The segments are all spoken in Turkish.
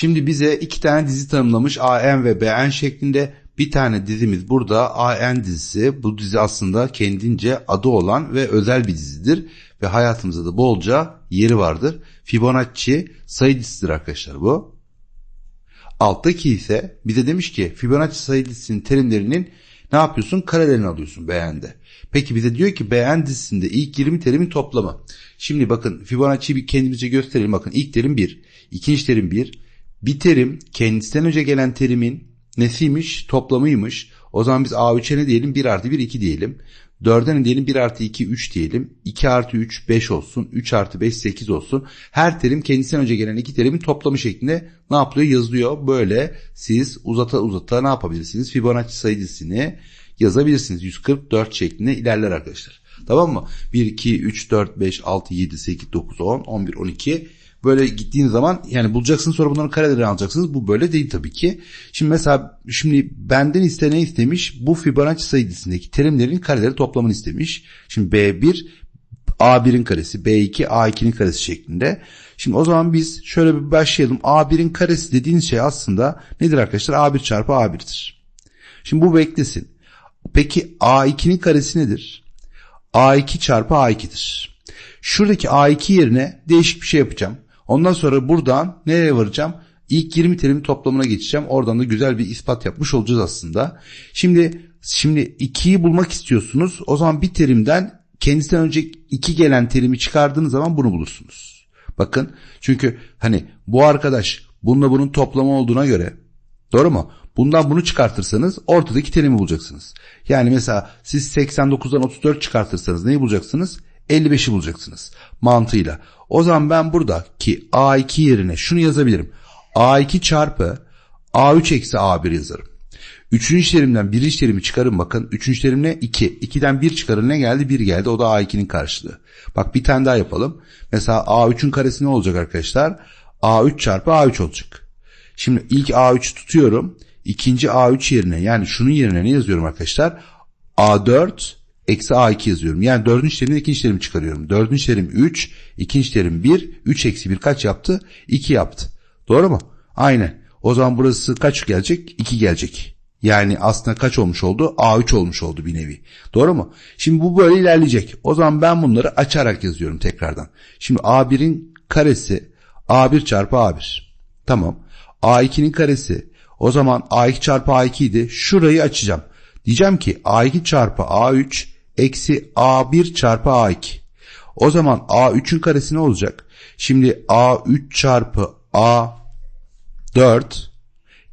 Şimdi bize iki tane dizi tanımlamış AN ve BN şeklinde. Bir tane dizimiz burada AN dizisi. Bu dizi aslında kendince adı olan ve özel bir dizidir. Ve hayatımızda da bolca yeri vardır. Fibonacci sayı dizisidir arkadaşlar bu. Alttaki ise bize demiş ki Fibonacci sayı dizisinin terimlerinin ne yapıyorsun? Karelerini alıyorsun beğende. Peki bize diyor ki beğen dizisinde ilk 20 terimin toplamı. Şimdi bakın Fibonacci'yi bir kendimize gösterelim. Bakın ilk terim 1, ikinci terim 1. Bir terim kendisinden önce gelen terimin nesiymiş? Toplamıymış. O zaman biz A3'e ne diyelim? 1 artı 1 2 diyelim. 4'e ne diyelim? 1 artı 2 3 diyelim. 2 artı 3 5 olsun. 3 artı 5 8 olsun. Her terim kendisinden önce gelen iki terimin toplamı şeklinde ne yapılıyor? Yazılıyor. Böyle siz uzata uzata ne yapabilirsiniz? Fibonacci sayı dizisini yazabilirsiniz. 144 şeklinde ilerler arkadaşlar. Tamam mı? 1, 2, 3, 4, 5, 6, 7, 8, 9, 10, 11, 12 böyle gittiğin zaman yani bulacaksınız sonra bunların kareleri alacaksınız. Bu böyle değil tabii ki. Şimdi mesela şimdi benden iste ne istemiş? Bu Fibonacci sayı dizisindeki terimlerin kareleri toplamını istemiş. Şimdi B1 A1'in karesi, B2 A2'nin karesi şeklinde. Şimdi o zaman biz şöyle bir başlayalım. A1'in karesi dediğin şey aslında nedir arkadaşlar? A1 çarpı A1'dir. Şimdi bu beklesin. Peki A2'nin karesi nedir? A2 çarpı A2'dir. Şuradaki A2 yerine değişik bir şey yapacağım. Ondan sonra buradan nereye varacağım? İlk 20 terimin toplamına geçeceğim. Oradan da güzel bir ispat yapmış olacağız aslında. Şimdi şimdi 2'yi bulmak istiyorsunuz. O zaman bir terimden kendisinden önce 2 gelen terimi çıkardığınız zaman bunu bulursunuz. Bakın çünkü hani bu arkadaş bununla bunun toplamı olduğuna göre doğru mu? Bundan bunu çıkartırsanız ortadaki terimi bulacaksınız. Yani mesela siz 89'dan 34 çıkartırsanız neyi bulacaksınız? 55'i bulacaksınız mantığıyla. O zaman ben buradaki A2 yerine şunu yazabilirim. A2 çarpı A3 eksi A1 yazarım. Üçüncü terimden birinci terimi çıkarın bakın. Üçüncü terim ne? 2. 2'den 1 çıkarın ne geldi? 1 geldi. O da A2'nin karşılığı. Bak bir tane daha yapalım. Mesela A3'ün karesi ne olacak arkadaşlar? A3 çarpı A3 olacak. Şimdi ilk A3'ü tutuyorum. İkinci A3 yerine yani şunun yerine ne yazıyorum arkadaşlar? A4 eksi A2 yazıyorum. Yani dördüncü terimden ikinci terimi çıkarıyorum. Dördüncü terim 3, ikinci terim 1, 3 eksi 1 kaç yaptı? 2 yaptı. Doğru mu? Aynen. O zaman burası kaç gelecek? 2 gelecek. Yani aslında kaç olmuş oldu? A3 olmuş oldu bir nevi. Doğru mu? Şimdi bu böyle ilerleyecek. O zaman ben bunları açarak yazıyorum tekrardan. Şimdi A1'in karesi A1 çarpı A1. Tamam. A2'nin karesi. O zaman A2 çarpı A2 idi. Şurayı açacağım. Diyeceğim ki A2 çarpı A3 eksi A1 çarpı A2. O zaman A3'ün karesi ne olacak? Şimdi A3 çarpı A4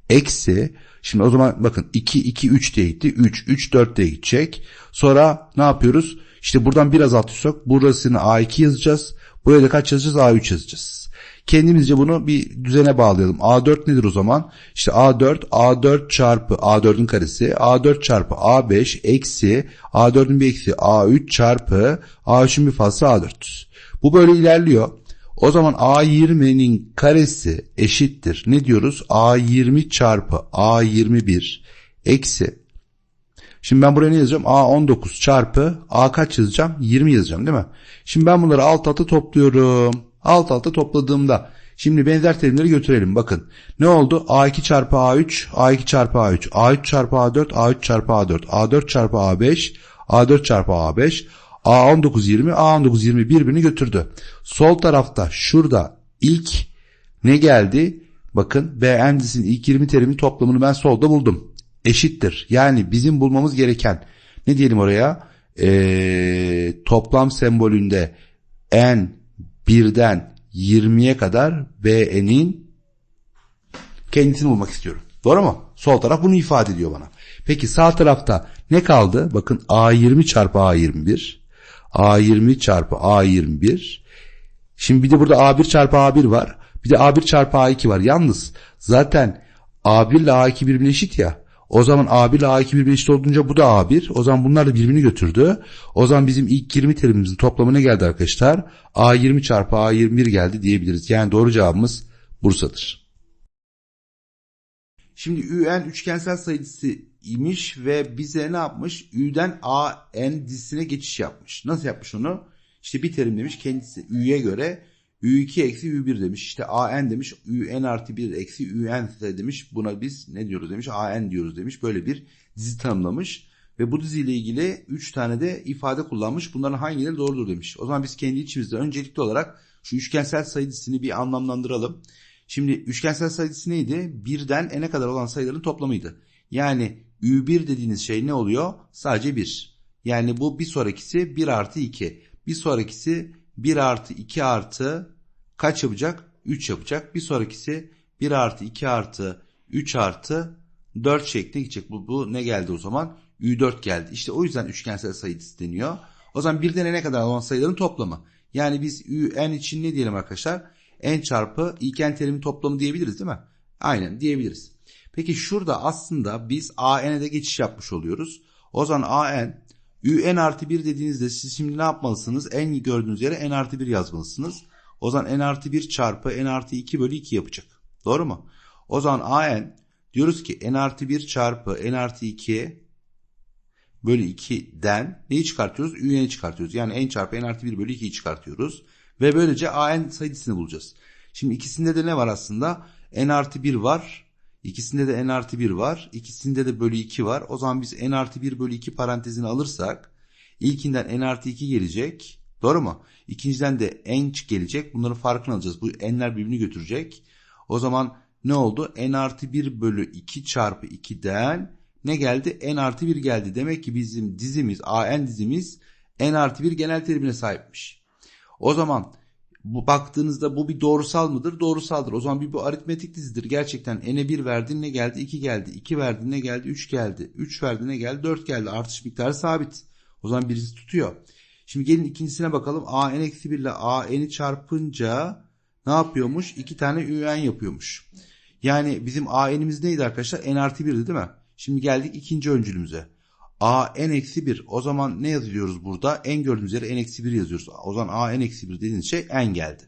eksi Şimdi o zaman bakın 2, 2, 3 diye gitti. 3, 3, 4 diye gidecek. Sonra ne yapıyoruz? İşte buradan biraz atıyorsak burasını A2 yazacağız. Buraya da kaç yazacağız? A3 yazacağız. Kendimizce bunu bir düzene bağlayalım. A4 nedir o zaman? İşte A4, A4 çarpı A4'ün karesi, A4 çarpı A5 eksi, A4'ün bir eksi A3 çarpı A3'ün bir fazla A4. Bu böyle ilerliyor. O zaman A20'nin karesi eşittir. Ne diyoruz? A20 çarpı A21 eksi. Şimdi ben buraya ne yazacağım? A19 çarpı A kaç yazacağım? 20 yazacağım değil mi? Şimdi ben bunları alt alta topluyorum. Alt alta topladığımda Şimdi benzer terimleri götürelim. Bakın ne oldu? A2 çarpı A3, A2 çarpı A3, A3 çarpı A4, A3 çarpı A4, A4 çarpı A5, A4 çarpı A5, A19 20, A19 20 birbirini götürdü. Sol tarafta şurada ilk ne geldi? Bakın B endisinin ilk 20 terimi toplamını ben solda buldum. Eşittir. Yani bizim bulmamız gereken ne diyelim oraya? Ee, toplam sembolünde n birden 20'ye kadar B'nin kendisini bulmak istiyorum. Doğru mu? Sol taraf bunu ifade ediyor bana. Peki sağ tarafta ne kaldı? Bakın A20 çarpı A21 A20 çarpı A21. Şimdi bir de burada A1 çarpı A1 var. Bir de A1 çarpı A2 var. Yalnız zaten A1 ile A2 birbirine eşit ya. O zaman A1 ile A2 birbirine eşit olduğunca bu da A1. O zaman bunlar da birbirini götürdü. O zaman bizim ilk 20 terimimizin toplamı ne geldi arkadaşlar? A20 çarpı A21 geldi diyebiliriz. Yani doğru cevabımız Bursa'dır. Şimdi UN üçgensel sayısı imiş ve bize ne yapmış? Ü'den A N dizisine geçiş yapmış. Nasıl yapmış onu? İşte bir terim demiş kendisi Ü'ye göre Ü2 eksi Ü1 demiş. İşte AN demiş. UN artı 1 eksi UN demiş. Buna biz ne diyoruz demiş. AN diyoruz demiş. Böyle bir dizi tanımlamış. Ve bu diziyle ilgili 3 tane de ifade kullanmış. Bunların hangileri doğrudur demiş. O zaman biz kendi içimizde öncelikli olarak şu üçgensel sayı dizisini bir anlamlandıralım. Şimdi üçgensel sayı dizisi neydi? Birden n'e kadar olan sayıların toplamıydı. Yani Ü1 dediğiniz şey ne oluyor? Sadece 1. Yani bu bir sonrakisi 1 artı 2. Bir sonrakisi 1 artı 2 artı kaç yapacak? 3 yapacak. Bir sonrakisi 1 artı 2 artı 3 artı 4 şeklinde gidecek. Bu, bu ne geldi o zaman? Ü4 geldi. İşte o yüzden üçgensel sayı deniyor. O zaman birden n'e kadar olan sayıların toplamı. Yani biz n için ne diyelim arkadaşlar? n çarpı ilk n terimin toplamı diyebiliriz değil mi? Aynen diyebiliriz. Peki şurada aslında biz an'e de geçiş yapmış oluyoruz. O zaman an ün artı 1 dediğinizde siz şimdi ne yapmalısınız? n gördüğünüz yere n artı 1 yazmalısınız. O zaman n artı 1 çarpı n artı 2 bölü 2 yapacak. Doğru mu? O zaman an diyoruz ki n artı 1 çarpı n artı 2 bölü 2'den neyi çıkartıyoruz? Ün'i çıkartıyoruz. Yani n çarpı n artı 1 bölü 2'yi çıkartıyoruz. Ve böylece an sayısını bulacağız. Şimdi ikisinde de ne var aslında? n artı 1 var. İkisinde de n artı 1 var. İkisinde de bölü 2 var. O zaman biz n artı 1 bölü 2 parantezini alırsak ilkinden n artı 2 gelecek. Doğru mu? İkinciden de n gelecek. Bunların farkını alacağız. Bu n'ler birbirini götürecek. O zaman ne oldu? n artı 1 bölü 2 çarpı 2'den ne geldi? n artı 1 geldi. Demek ki bizim dizimiz an dizimiz n artı 1 genel terimine sahipmiş. O zaman bu baktığınızda bu bir doğrusal mıdır? Doğrusaldır. O zaman bir bu aritmetik dizidir. Gerçekten n'e 1 verdin ne geldi? 2 geldi. 2 verdin ne geldi? 3 geldi. 3 verdin ne geldi? 4 geldi. Artış miktarı sabit. O zaman birisi tutuyor. Şimdi gelin ikincisine bakalım. a n eksi 1 ile a n'i çarpınca ne yapıyormuş? 2 tane ün yapıyormuş. Yani bizim a n'imiz neydi arkadaşlar? n artı 1'di değil mi? Şimdi geldik ikinci öncülümüze. A n eksi 1. O zaman ne yazıyoruz burada? N gördüğümüz yere n eksi 1 yazıyoruz. O zaman a n eksi 1 dediğiniz şey n geldi.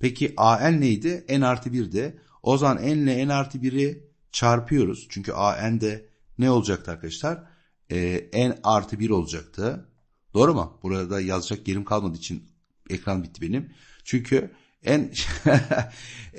Peki a n neydi? n artı 1'di. O zaman n ile n artı 1'i çarpıyoruz. Çünkü a n de ne olacaktı arkadaşlar? Ee, n artı 1 olacaktı. Doğru mu? Burada yazacak yerim kalmadığı için ekran bitti benim. Çünkü n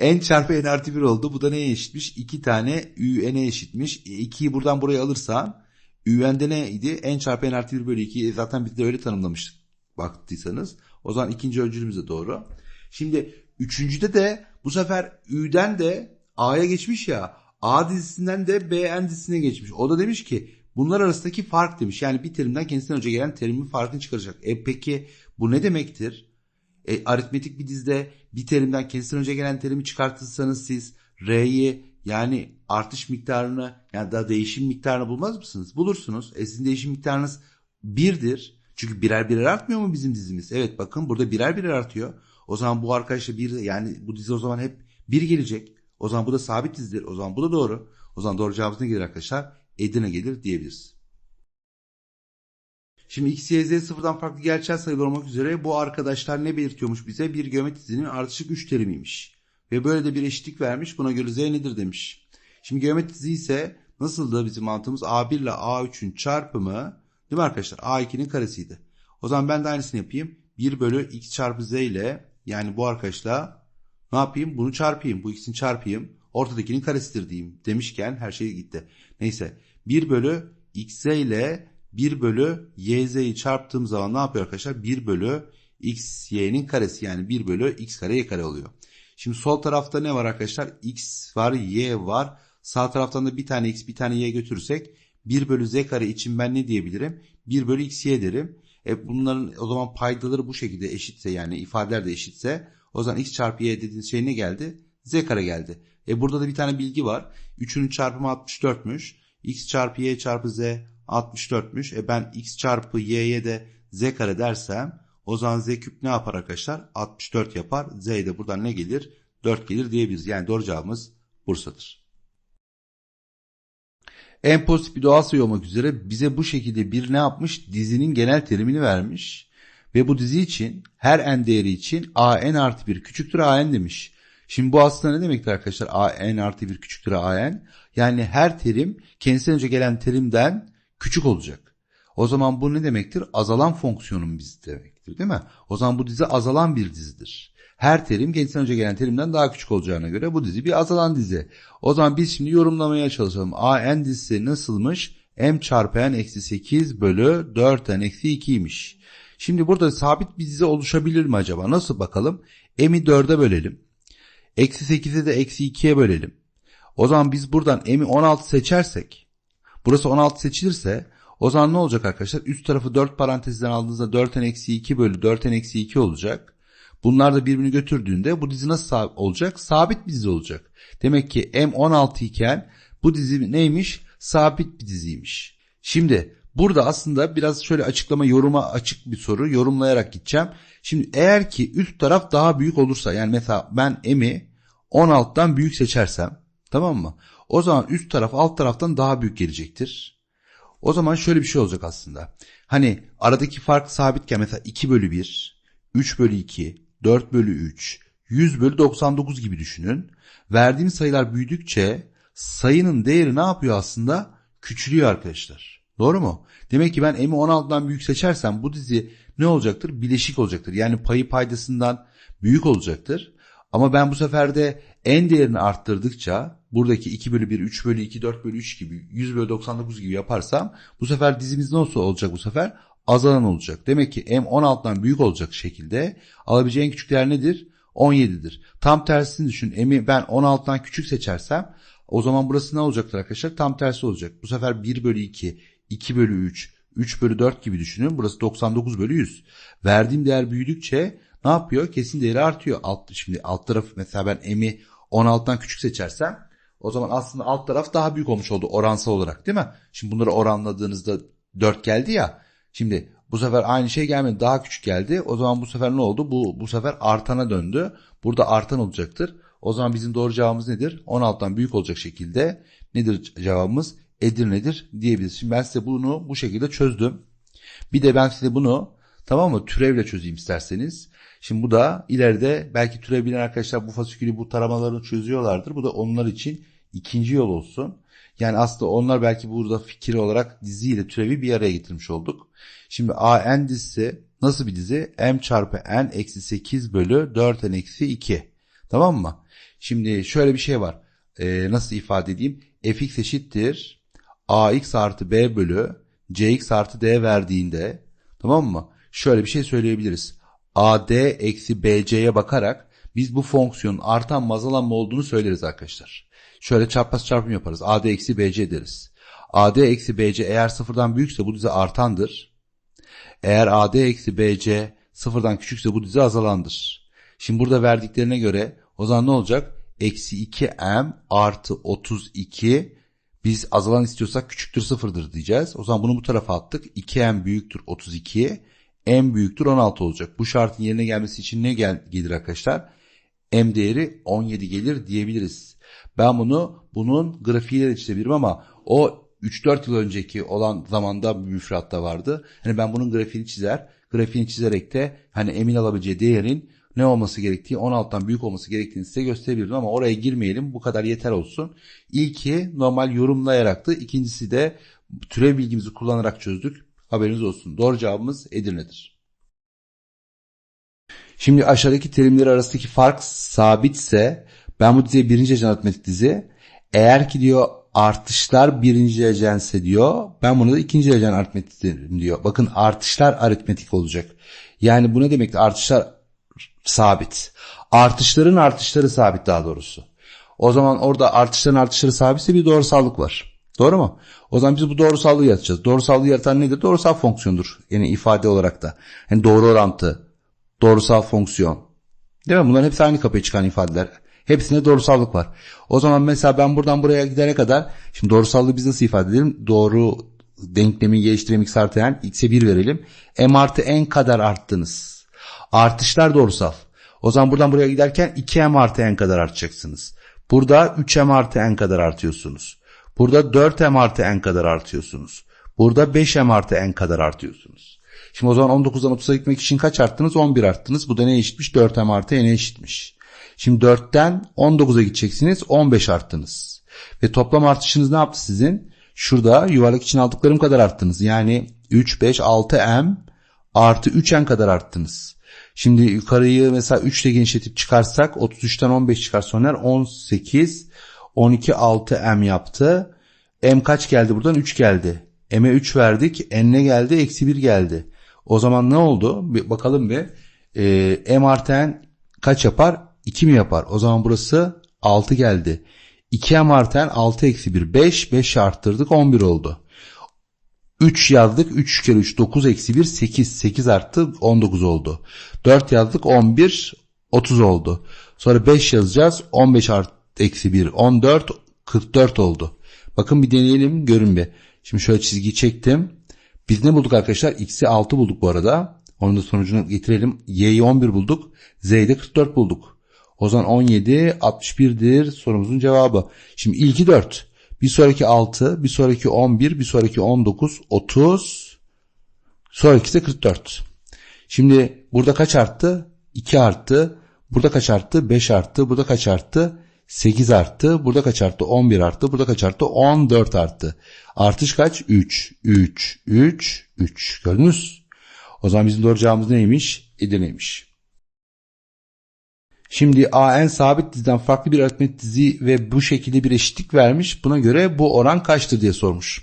n çarpı n artı 1 oldu. Bu da neye eşitmiş? 2 tane ün'e eşitmiş. 2'yi buradan buraya alırsan ün'de neydi? n çarpı n artı 1 bölü 2. Zaten biz de öyle tanımlamıştık baktıysanız. O zaman ikinci öncülümüz de doğru. Şimdi üçüncüde de bu sefer ü'den de a'ya geçmiş ya. A dizisinden de bn dizisine geçmiş. O da demiş ki bunlar arasındaki fark demiş. Yani bir terimden kendisinden önce gelen terimin farkını çıkaracak. E peki bu ne demektir? E, aritmetik bir dizide bir terimden kendisinden önce gelen terimi çıkartırsanız siz R'yi yani artış miktarını yani daha değişim miktarını bulmaz mısınız? Bulursunuz. E sizin değişim miktarınız birdir. Çünkü birer birer artmıyor mu bizim dizimiz? Evet bakın burada birer birer artıyor. O zaman bu arkadaşla bir yani bu dizi o zaman hep bir gelecek. O zaman bu da sabit dizidir. O zaman bu da doğru. O zaman doğru cevabımız ne gelir arkadaşlar? Edirne gelir diyebiliriz. Şimdi x, y, z sıfırdan farklı gerçel sayılar olmak üzere bu arkadaşlar ne belirtiyormuş bize? Bir geometri dizinin ardışık 3 terimiymiş. Ve böyle de bir eşitlik vermiş. Buna göre z nedir demiş. Şimdi geometri dizi ise nasıldı bizim mantığımız? A1 ile A3'ün çarpımı değil mi arkadaşlar? A2'nin karesiydi. O zaman ben de aynısını yapayım. 1 bölü x çarpı z ile yani bu arkadaşla ne yapayım? Bunu çarpayım. Bu x'in çarpayım. Ortadakinin karesidir diyeyim. Demişken her şey gitti. Neyse. 1 bölü x ile 1 bölü yz'yi çarptığım zaman ne yapıyor arkadaşlar? 1 bölü x y'nin karesi yani 1 bölü x kare y kare oluyor. Şimdi sol tarafta ne var arkadaşlar? x var y var. Sağ taraftan da bir tane x bir tane y götürürsek 1 bölü z kare için ben ne diyebilirim? 1 bölü x y derim. E bunların o zaman paydaları bu şekilde eşitse yani ifadeler de eşitse o zaman x çarpı y dediğiniz şey ne geldi? Z kare geldi. E burada da bir tane bilgi var. 3'ünün çarpımı 64'müş. x çarpı y çarpı z 64'müş. E ben x çarpı y'ye de z kare dersem o zaman z küp ne yapar arkadaşlar? 64 yapar. Z de buradan ne gelir? 4 gelir diyebiliriz. Yani doğru cevabımız Bursa'dır. En pozitif bir doğal sayı olmak üzere bize bu şekilde bir ne yapmış? Dizinin genel terimini vermiş. Ve bu dizi için her n değeri için a n artı 1 küçüktür a n demiş. Şimdi bu aslında ne demektir arkadaşlar? a n artı 1 küçüktür a n. Yani her terim kendisinden önce gelen terimden küçük olacak. O zaman bu ne demektir? Azalan fonksiyonun biz demektir değil mi? O zaman bu dizi azalan bir dizidir. Her terim kendisinden önce gelen terimden daha küçük olacağına göre bu dizi bir azalan dizi. O zaman biz şimdi yorumlamaya çalışalım. AN dizisi nasılmış? M çarpı N eksi 8 bölü 4N eksi 2'ymiş. Şimdi burada sabit bir dizi oluşabilir mi acaba? Nasıl bakalım? M'i 4'e bölelim. Eksi 8'i de eksi 2'ye bölelim. O zaman biz buradan M'i 16 seçersek burası 16 seçilirse o zaman ne olacak arkadaşlar? Üst tarafı 4 parantezden aldığınızda 4n eksi 2 bölü 4n eksi 2 olacak. Bunlar da birbirini götürdüğünde bu dizi nasıl olacak? Sabit bir dizi olacak. Demek ki M 16 iken bu dizi neymiş? Sabit bir diziymiş. Şimdi burada aslında biraz şöyle açıklama yoruma açık bir soru yorumlayarak gideceğim. Şimdi eğer ki üst taraf daha büyük olursa yani mesela ben M'i 16'dan büyük seçersem tamam mı? O zaman üst taraf alt taraftan daha büyük gelecektir. O zaman şöyle bir şey olacak aslında. Hani aradaki fark sabitken mesela 2 bölü 1, 3 bölü 2, 4 bölü 3, 100 bölü 99 gibi düşünün. Verdiğim sayılar büyüdükçe sayının değeri ne yapıyor aslında? Küçülüyor arkadaşlar. Doğru mu? Demek ki ben M'i 16'dan büyük seçersem bu dizi ne olacaktır? Bileşik olacaktır. Yani payı paydasından büyük olacaktır. Ama ben bu sefer de n değerini arttırdıkça buradaki 2 bölü 1, 3 bölü 2, 4 bölü 3 gibi 100 bölü 99 gibi yaparsam bu sefer dizimiz nasıl olacak bu sefer? Azalan olacak. Demek ki m 16'dan büyük olacak şekilde alabileceği en küçük değer nedir? 17'dir. Tam tersini düşün. M'i ben 16'dan küçük seçersem o zaman burası ne olacaktır arkadaşlar? Tam tersi olacak. Bu sefer 1 bölü 2, 2 bölü 3, 3 bölü 4 gibi düşünün. Burası 99 bölü 100. Verdiğim değer büyüdükçe ne yapıyor? Kesin değeri artıyor. Alt, şimdi alt taraf mesela ben M'i 16'dan küçük seçersem o zaman aslında alt taraf daha büyük olmuş oldu oransal olarak değil mi? Şimdi bunları oranladığınızda 4 geldi ya. Şimdi bu sefer aynı şey gelmedi. Daha küçük geldi. O zaman bu sefer ne oldu? Bu bu sefer artana döndü. Burada artan olacaktır. O zaman bizim doğru cevabımız nedir? 16'dan büyük olacak şekilde nedir cevabımız? Edirne'dir diyebiliriz. Şimdi ben size bunu bu şekilde çözdüm. Bir de ben size bunu tamam mı türevle çözeyim isterseniz. Şimdi bu da ileride belki türev bilen arkadaşlar bu fasikülü bu taramalarını çözüyorlardır. Bu da onlar için ikinci yol olsun. Yani aslında onlar belki burada fikir olarak diziyle türevi bir araya getirmiş olduk. Şimdi AN dizisi nasıl bir dizi? M çarpı N eksi 8 bölü 4N eksi 2. Tamam mı? Şimdi şöyle bir şey var. Ee, nasıl ifade edeyim? fx eşittir ax artı b bölü cx artı d verdiğinde tamam mı? Şöyle bir şey söyleyebiliriz. ad eksi bc'ye bakarak biz bu fonksiyonun artan mı azalan mı olduğunu söyleriz arkadaşlar. Şöyle çarpmaz çarpım yaparız. ad eksi bc deriz. ad eksi bc eğer sıfırdan büyükse bu dizi artandır. Eğer ad eksi bc sıfırdan küçükse bu dizi azalandır. Şimdi burada verdiklerine göre o zaman ne olacak? Eksi 2m artı 32 biz azalan istiyorsak küçüktür sıfırdır diyeceğiz. O zaman bunu bu tarafa attık. 2m büyüktür 32 m büyüktür 16 olacak. Bu şartın yerine gelmesi için ne gel gelir arkadaşlar? m değeri 17 gelir diyebiliriz. Ben bunu bunun grafiğiyle çizebilirim ama o 3-4 yıl önceki olan zamanda bir müfredatta vardı. Hani ben bunun grafiğini çizer. Grafiğini çizerek de hani emin alabileceği değerin ne olması gerektiği 16'dan büyük olması gerektiğini size gösterebilirim ama oraya girmeyelim. Bu kadar yeter olsun. İlki normal yorumlayarak da ikincisi de türev bilgimizi kullanarak çözdük. Haberiniz olsun. Doğru cevabımız Edirne'dir. Şimdi aşağıdaki terimler arasındaki fark sabitse ben bu diziye birinci derece aritmetik dizi. Eğer ki diyor artışlar birinci derece diyor ben bunu da ikinci derece aritmetik diyor. Bakın artışlar aritmetik olacak. Yani bu ne demekti? Artışlar sabit. Artışların artışları sabit daha doğrusu. O zaman orada artışların artışları sabitse bir doğrusallık var. Doğru mu? O zaman biz bu doğrusallığı yaratacağız. Doğrusallığı yaratan nedir? Doğrusal fonksiyondur. Yani ifade olarak da. Yani doğru orantı, doğrusal fonksiyon. Değil mi? Bunların hepsi aynı kapıya çıkan ifadeler. Hepsinde doğrusallık var. O zaman mesela ben buradan buraya gidene kadar şimdi doğrusallığı biz nasıl ifade edelim? Doğru denklemi geliştirelim x artı n, x'e 1 verelim. m artı n kadar arttınız. Artışlar doğrusal. O zaman buradan buraya giderken 2m artı n kadar artacaksınız. Burada 3m artı n kadar artıyorsunuz. Burada 4m artı n kadar artıyorsunuz. Burada 5m artı n kadar artıyorsunuz. Şimdi o zaman 19'dan 30'a gitmek için kaç arttınız? 11 arttınız. Bu da ne eşitmiş? 4m artı n eşitmiş. Şimdi 4'ten 19'a gideceksiniz. 15 arttınız. Ve toplam artışınız ne yaptı sizin? Şurada yuvarlak için aldıklarım kadar arttınız. Yani 3, 5, 6m artı 3n kadar arttınız. Şimdi yukarıyı mesela 3 ile genişletip çıkarsak 33'ten 15 çıkar soner 18 12 6 m yaptı. M kaç geldi buradan? 3 geldi. M'e 3 verdik. Ne geldi? Eksi 1 geldi. O zaman ne oldu? Bir bakalım bir. Ee, M artı N kaç yapar? 2 mi yapar? O zaman burası 6 geldi. 2M artı N 6 eksi 1 5. 5 arttırdık 11 oldu. 3 yazdık. 3 kere 3 9 eksi 1 8. 8 arttı 19 oldu. 4 yazdık 11 30 oldu. Sonra 5 yazacağız. 15 artı eksi 1 14 44 oldu. Bakın bir deneyelim görün bir. Şimdi şöyle çizgiyi çektim. Biz ne bulduk arkadaşlar? X'i 6 bulduk bu arada. Onun da sonucunu getirelim. Y'yi 11 bulduk. Z'yi de 44 bulduk. O zaman 17 61'dir sorumuzun cevabı. Şimdi ilki 4. Bir sonraki 6, bir sonraki 11, bir sonraki 19, 30. Sonraki ise 44. Şimdi burada kaç arttı? 2 arttı. Burada kaç arttı? 5 arttı. Burada kaç arttı? 8 arttı. Burada kaç arttı? 11 arttı. Burada kaç arttı? 14 arttı. Artış kaç? 3, 3, 3, 3. Gördünüz? O zaman bizim doğru cevabımız neymiş? Edirne'ymiş. Şimdi AN sabit diziden farklı bir aritmetik dizi ve bu şekilde bir eşitlik vermiş. Buna göre bu oran kaçtır diye sormuş.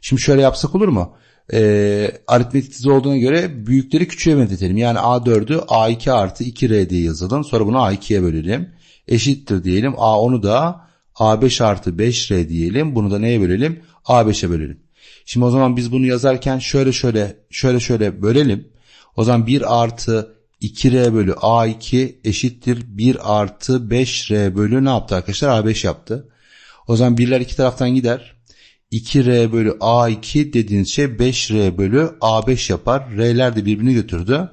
Şimdi şöyle yapsak olur mu? Ee, aritmetik dizi olduğuna göre büyükleri küçüğe benzetelim. Yani A4'ü A2 artı 2R diye yazalım. Sonra bunu A2'ye bölelim. Eşittir diyelim. A10'u da A5 artı 5R diyelim. Bunu da neye bölelim? A5'e bölelim. Şimdi o zaman biz bunu yazarken şöyle şöyle şöyle şöyle bölelim. O zaman 1 artı 2R bölü A2 eşittir 1 artı 5R bölü ne yaptı arkadaşlar? A5 yaptı. O zaman birler iki taraftan gider. 2R bölü A2 dediğiniz şey 5R bölü A5 yapar. R'ler de birbirini götürdü.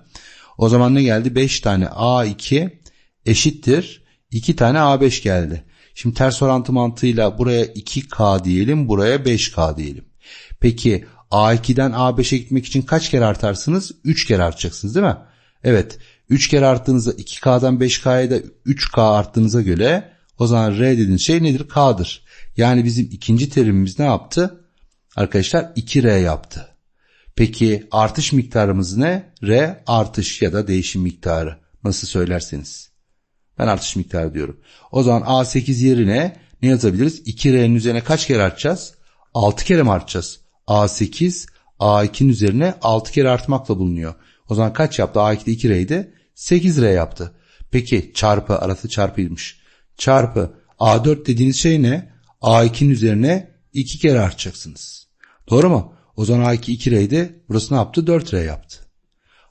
O zaman ne geldi? 5 tane A2 eşittir. 2 tane A5 geldi. Şimdi ters orantı mantığıyla buraya 2K diyelim, buraya 5K diyelim. Peki A2'den A5'e gitmek için kaç kere artarsınız? 3 kere artacaksınız değil mi? Evet. 3 kere arttığınızda 2K'dan 5K'ya da 3K arttığınıza göre o zaman R dediğiniz şey nedir? K'dır. Yani bizim ikinci terimimiz ne yaptı? Arkadaşlar 2R yaptı. Peki artış miktarımız ne? R artış ya da değişim miktarı. Nasıl söylerseniz. Ben artış miktarı diyorum. O zaman A8 yerine ne yazabiliriz? 2R'nin üzerine kaç kere artacağız? 6 kere mi artacağız? A8 A2'nin üzerine 6 kere artmakla bulunuyor. O zaman kaç yaptı? A2'de 2R'ydi. 8R yaptı. Peki çarpı arası çarpıymış. Çarpı A4 dediğiniz şey ne? A2'nin üzerine 2 kere artacaksınız. Doğru mu? O zaman A2 2R'ydi. Burası ne yaptı? 4R yaptı.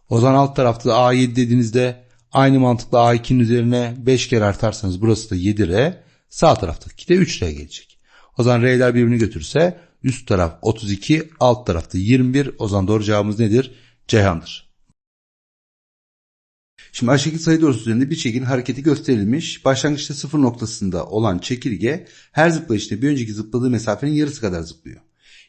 O zaman alt tarafta A7 dediğinizde aynı mantıkla A2'nin üzerine 5 kere artarsanız burası da 7R. Sağ taraftaki de 3R gelecek. O zaman R'ler birbirini götürse üst taraf 32, alt tarafta 21. O zaman doğru cevabımız nedir? Ceyhan'dır. Şimdi aşağıdaki sayı doğrusu üzerinde bir çekirgenin hareketi gösterilmiş. Başlangıçta sıfır noktasında olan çekirge her zıplayışta bir önceki zıpladığı mesafenin yarısı kadar zıplıyor.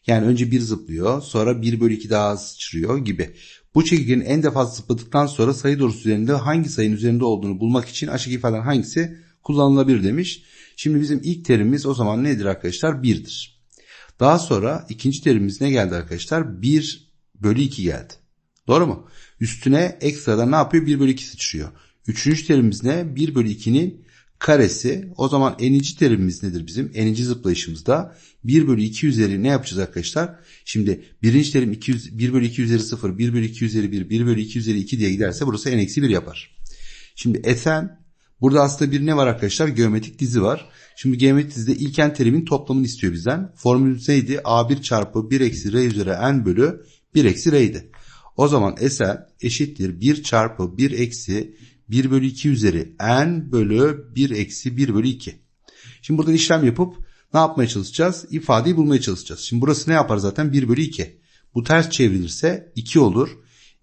Yani önce bir zıplıyor sonra 1 bölü 2 daha sıçrıyor gibi. Bu çekirgenin en de fazla zıpladıktan sonra sayı doğrusu üzerinde hangi sayının üzerinde olduğunu bulmak için aşağıdaki ifadeden hangisi kullanılabilir demiş. Şimdi bizim ilk terimimiz o zaman nedir arkadaşlar? 1'dir. Daha sonra ikinci terimimiz ne geldi arkadaşlar? 1 bölü 2 geldi. Doğru mu? Üstüne ekstradan ne yapıyor? 1 bölü 2 sıçrıyor. Üçüncü terimimiz ne? 1 bölü 2'nin karesi. O zaman enici terimimiz nedir bizim? Enici zıplayışımızda 1 bölü 2 üzeri ne yapacağız arkadaşlar? Şimdi birinci terim 200, 1 bölü 2 üzeri 0, 1 bölü 2 üzeri 1, 1 bölü 2 üzeri 2 diye giderse burası n eksi 1 yapar. Şimdi esen burada aslında bir ne var arkadaşlar? Geometrik dizi var. Şimdi geometrik dizide ilken terimin toplamını istiyor bizden. Formülümüz neydi? A1 çarpı 1 eksi R üzeri n bölü 1 eksi R'ydi. O zaman Sn eşittir 1 çarpı 1 eksi 1 bölü 2 üzeri n bölü 1 eksi 1 bölü 2. Şimdi buradan işlem yapıp ne yapmaya çalışacağız? İfadeyi bulmaya çalışacağız. Şimdi burası ne yapar zaten? 1 bölü 2. Bu ters çevrilirse 2 olur.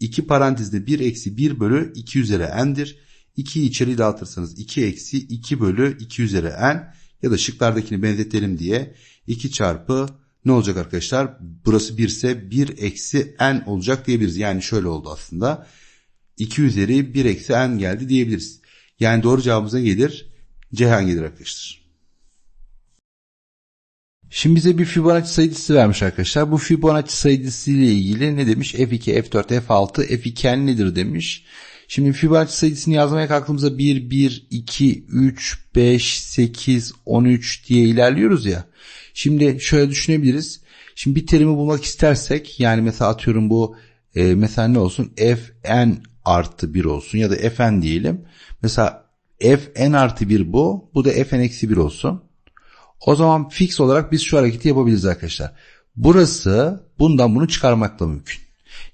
2 parantezde 1 eksi 1 bölü 2 üzeri n'dir. 2'yi içeri dağıtırsanız 2 eksi 2 bölü 2 üzeri n ya da şıklardakini benzetelim diye 2 çarpı ne olacak arkadaşlar? Burası 1 ise 1 eksi n olacak diyebiliriz. Yani şöyle oldu aslında. 2 üzeri 1 eksi n geldi diyebiliriz. Yani doğru cevabımıza gelir. Ceyhan gelir arkadaşlar. Şimdi bize bir Fibonacci sayısı vermiş arkadaşlar. Bu Fibonacci sayısı ile ilgili ne demiş? F2, F4, F6, F2n nedir demiş. Şimdi Fibonacci sayısını yazmaya kalktığımızda 1, 1, 2, 3, 5, 8, 13 diye ilerliyoruz ya. Şimdi şöyle düşünebiliriz. Şimdi bir terimi bulmak istersek yani mesela atıyorum bu e, mesela ne olsun fn artı 1 olsun ya da fn diyelim. Mesela fn artı 1 bu. Bu da fn eksi 1 olsun. O zaman fix olarak biz şu hareketi yapabiliriz arkadaşlar. Burası bundan bunu çıkarmakla mümkün.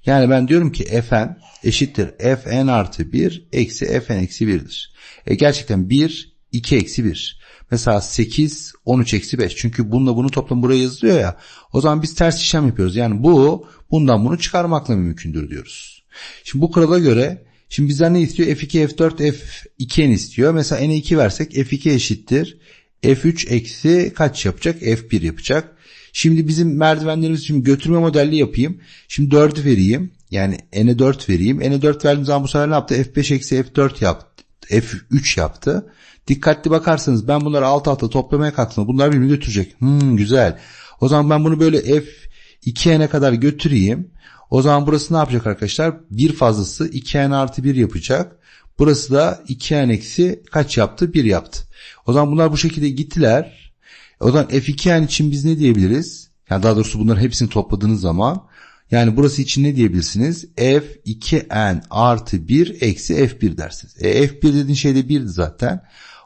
Yani ben diyorum ki fn eşittir fn artı 1 eksi fn eksi 1'dir. E gerçekten 1 2 eksi 1. Mesela 8 13 eksi 5. Çünkü bununla bunu toplam buraya yazılıyor ya. O zaman biz ters işlem yapıyoruz. Yani bu bundan bunu çıkarmakla mümkündür diyoruz. Şimdi bu kurala göre şimdi bizden ne istiyor? F2, F4, F2n istiyor. Mesela n'e 2 versek F2 eşittir. F3 eksi kaç yapacak? F1 yapacak. Şimdi bizim merdivenlerimiz için götürme modelli yapayım. Şimdi 4'ü vereyim. Yani n'e 4 vereyim. N'e 4 verdiğim zaman bu sefer ne yaptı? F5 eksi F4 yaptı. F3 yaptı. Dikkatli bakarsanız ben bunları alt alta toplamaya kalktığımda bunlar birbirini götürecek. Hmm, güzel. O zaman ben bunu böyle F2n'e kadar götüreyim. O zaman burası ne yapacak arkadaşlar? Bir fazlası 2n artı 1 yapacak. Burası da 2n eksi kaç yaptı? 1 yaptı. O zaman bunlar bu şekilde gittiler. O zaman f2n için biz ne diyebiliriz? Yani daha doğrusu bunların hepsini topladığınız zaman yani burası için ne diyebilirsiniz? f2n artı 1 eksi f1 dersiniz. E, f1 dediğin şey de 1'di zaten.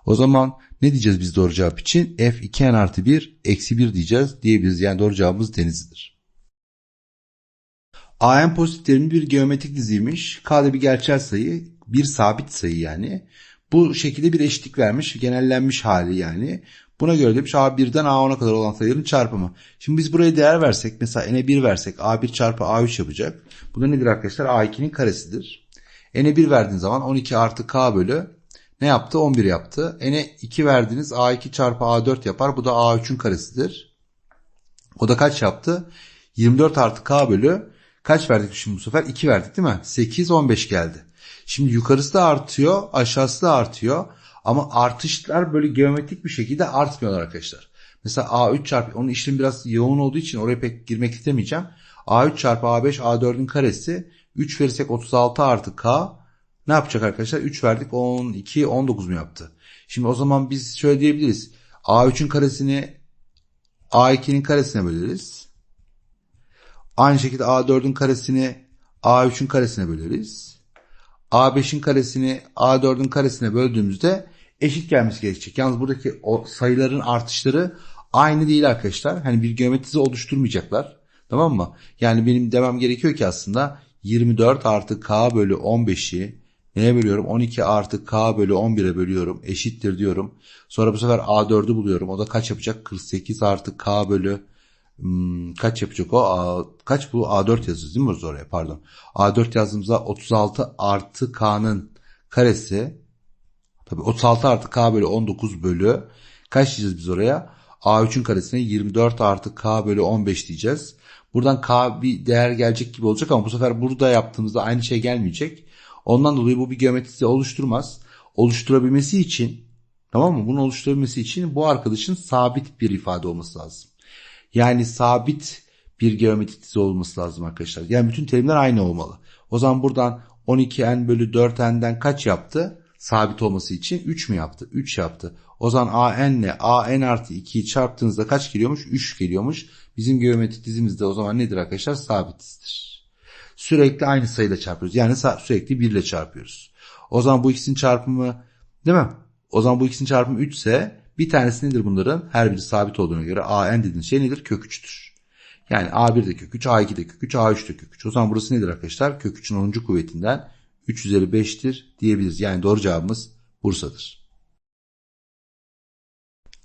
O zaman ne diyeceğiz biz doğru cevap için? f2n artı 1 eksi 1 diyeceğiz diyebiliriz. Yani doğru cevabımız denizlidir. AN pozitif terimi bir geometrik diziymiş. K'da bir gerçel sayı, bir sabit sayı yani. Bu şekilde bir eşitlik vermiş, genellenmiş hali yani. Buna göre demiş A1'den A10'a kadar olan sayıların çarpımı. Şimdi biz buraya değer versek mesela n'e 1 versek A1 çarpı A3 yapacak. Bu da nedir arkadaşlar? A2'nin karesidir. n'e 1 verdiğin zaman 12 artı K bölü ne yaptı? 11 yaptı. N'e 2 verdiniz A2 çarpı A4 yapar. Bu da A3'ün karesidir. O da kaç yaptı? 24 artı K bölü kaç verdik şimdi bu sefer? 2 verdik değil mi? 8 15 geldi. Şimdi yukarısı da artıyor aşağısı da artıyor. Ama artışlar böyle geometrik bir şekilde artmıyorlar arkadaşlar. Mesela A3 çarpı onun işlemi biraz yoğun olduğu için oraya pek girmek istemeyeceğim. A3 çarpı A5 A4'ün karesi 3 verirsek 36 artı K ne yapacak arkadaşlar? 3 verdik 12 19 mu yaptı? Şimdi o zaman biz şöyle diyebiliriz. A3'ün karesini A2'nin karesine böleriz. Aynı şekilde A4'ün karesini A3'ün karesine böleriz. A5'in karesini A4'ün karesine böldüğümüzde eşit gelmesi gerekecek. Yalnız buradaki o sayıların artışları aynı değil arkadaşlar. Hani bir geometrize oluşturmayacaklar. Tamam mı? Yani benim demem gerekiyor ki aslında 24 artı K bölü 15'i neye bölüyorum? 12 artı K bölü 11'e bölüyorum. Eşittir diyorum. Sonra bu sefer A4'ü buluyorum. O da kaç yapacak? 48 artı K bölü hmm, kaç yapacak o? A, kaç bu? A4 yazıyoruz değil mi oraya? Pardon. A4 yazdığımızda 36 artı K'nın karesi Tabi 36 artı K bölü 19 bölü kaç diyeceğiz biz oraya? A3'ün karesine 24 artı K bölü 15 diyeceğiz. Buradan K bir değer gelecek gibi olacak ama bu sefer burada yaptığımızda aynı şey gelmeyecek. Ondan dolayı bu bir geometrisi oluşturmaz. Oluşturabilmesi için tamam mı? Bunu oluşturabilmesi için bu arkadaşın sabit bir ifade olması lazım. Yani sabit bir geometrik dizi olması lazım arkadaşlar. Yani bütün terimler aynı olmalı. O zaman buradan 12n bölü 4n'den kaç yaptı? Sabit olması için 3 mü yaptı? 3 yaptı. O zaman AN ile AN artı 2'yi çarptığınızda kaç geliyormuş? 3 geliyormuş. Bizim geometrik dizimizde o zaman nedir arkadaşlar? Sabitizdir. Sürekli aynı sayıyla çarpıyoruz. Yani sürekli 1 ile çarpıyoruz. O zaman bu ikisinin çarpımı değil mi? O zaman bu ikisinin çarpımı 3 ise bir tanesi nedir bunların? Her biri sabit olduğuna göre AN dediğiniz şey nedir? Kök 3'tür. Yani A1 de kök 3, A2 de kök 3, A3 de kök 3. O zaman burası nedir arkadaşlar? Kök 3'ün 10. kuvvetinden 3 üzeri 5'tir diyebiliriz. Yani doğru cevabımız Bursa'dır.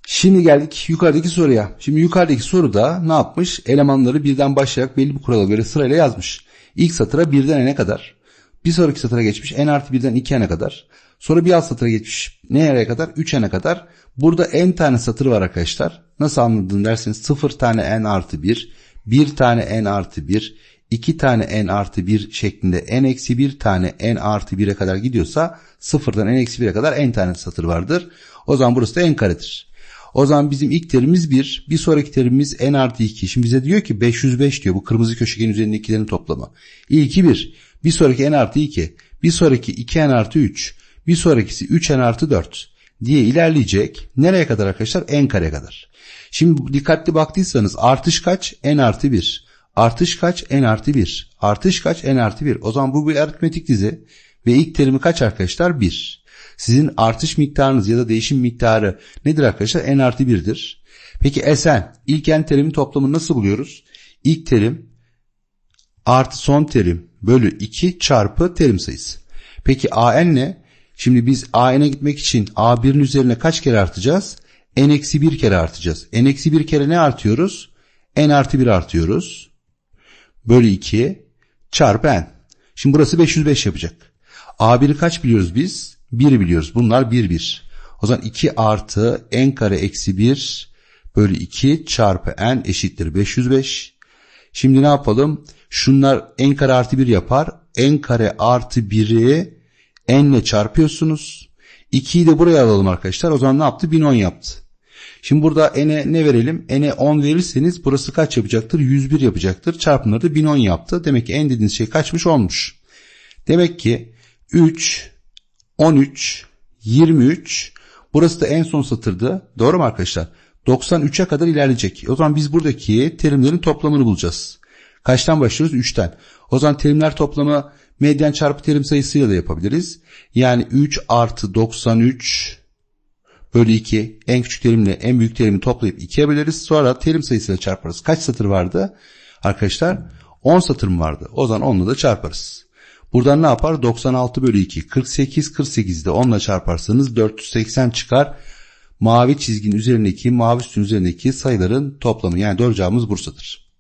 Şimdi geldik yukarıdaki soruya. Şimdi yukarıdaki soruda ne yapmış? Elemanları birden başlayarak belli bir kurala göre sırayla yazmış. İlk satıra birden n'e kadar. Bir sonraki satıra geçmiş n artı birden 2n'e kadar. Sonra bir alt satıra geçmiş nereye kadar? 3n'e kadar. Burada n tane satır var arkadaşlar. Nasıl anladın derseniz 0 tane n artı 1, 1 tane n artı 1, 2 tane n artı 1 şeklinde n eksi 1 tane n artı 1'e kadar gidiyorsa sıfırdan n eksi 1'e kadar n tane satır vardır. O zaman burası da n karedir. O zaman bizim ilk terimiz 1. Bir sonraki terimimiz n artı 2. Şimdi bize diyor ki 505 diyor. Bu kırmızı köşegenin üzerindekilerin toplamı. İlki 1. Bir sonraki n artı 2. Bir sonraki 2n artı 3. Bir sonrakisi 3n artı 4 diye ilerleyecek. Nereye kadar arkadaşlar? n kare kadar. Şimdi dikkatli baktıysanız artış kaç? n artı 1. Artış kaç? n artı 1. Artış kaç? n artı 1. O zaman bu bir aritmetik dizi. Ve ilk terimi kaç arkadaşlar? 1. Sizin artış miktarınız ya da değişim miktarı nedir arkadaşlar? n artı 1'dir. Peki Sn ilk n terimin toplamını nasıl buluyoruz? İlk terim artı son terim bölü 2 çarpı terim sayısı. Peki an ne? Şimdi biz an'e gitmek için a1'in üzerine kaç kere artacağız? n eksi 1 kere artacağız. n eksi 1 kere ne artıyoruz? n artı 1 artıyoruz. Bölü 2 çarpı n. Şimdi burası 505 yapacak. a1'i kaç biliyoruz biz? 1 biliyoruz. Bunlar 1 1. O zaman 2 artı n kare eksi 1 bölü 2 çarpı n eşittir 505. Şimdi ne yapalım? Şunlar n kare artı 1 yapar. n kare artı 1'i n ile çarpıyorsunuz. 2'yi de buraya alalım arkadaşlar. O zaman ne yaptı? 1010 yaptı. Şimdi burada n'e ne verelim? n'e 10 verirseniz burası kaç yapacaktır? 101 yapacaktır. Çarpımları da 1010 yaptı. Demek ki n dediğiniz şey kaçmış olmuş. Demek ki 3, 13, 23 burası da en son satırdı. Doğru mu arkadaşlar? 93'e kadar ilerleyecek. O zaman biz buradaki terimlerin toplamını bulacağız. Kaçtan başlıyoruz? 3'ten. O zaman terimler toplamı medyan çarpı terim sayısıyla da yapabiliriz. Yani 3 artı 93 bölü 2 en küçük terimle en büyük terimi toplayıp 2'ye böleriz. Sonra terim sayısıyla çarparız. Kaç satır vardı? Arkadaşlar 10 satır mı vardı? O zaman 10'la da çarparız. Buradan ne yapar? 96 bölü 2. 48, 48'de 10'la çarparsanız 480 çıkar. Mavi çizginin üzerindeki, mavi sütun üzerindeki sayıların toplamı. Yani doğru Bursa'dır.